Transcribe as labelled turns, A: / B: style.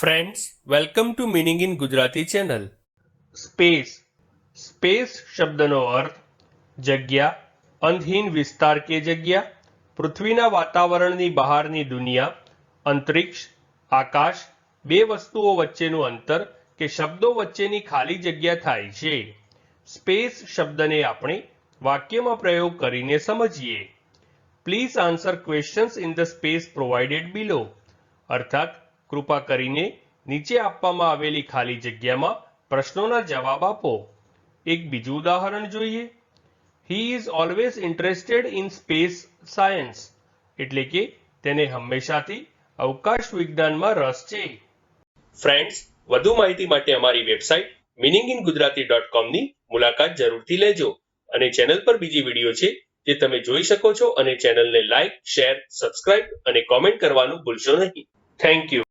A: Friends welcome to meaning in Gujarati channel space space શબ્દનો અર્થ, જગ્યા અંધહીન વિસ્તાર કે જગ્યા, પૃથ્વીના વાતાવરણની બહારની દુનિયા, અંતરિક્ષ, આકાશ, બે વસ્તુઓ વચ્ચેનું અંતર કે શબ્દો વચ્ચેની ખાલી જગ્યા થાય છે. સ્પેસ શબ્દને આપણે વાક્યમાં પ્રયોગ કરીને સમજીએ. Please answer questions in the space provided below અર્થાત કૃપા કરીને નીચે આપવામાં આવેલી ખાલી જગ્યામાં પ્રશ્નોના જવાબ આપો. એક બીજું ઉદાહરણ જોઈએ. He is always interested in space science એટલે કે તેને હંમેશાથી અવકાશ વિજ્ઞાનમાં રસ છે. ફ્રેન્ડ્સ વધુ માહિતી માટે અમારી website meaning in Gujarati dot કોમની મુલાકાત જરૂરથી લેજો અને ચેનલ પર બીજી વીડિયો છે જે તમે જોઈ શકો છો અને ચેનલને લાઇક શેર, સબસ્ક્રાઇબ અને કોમેન્ટ કરવાનું ભૂલશો નહીં. Thank you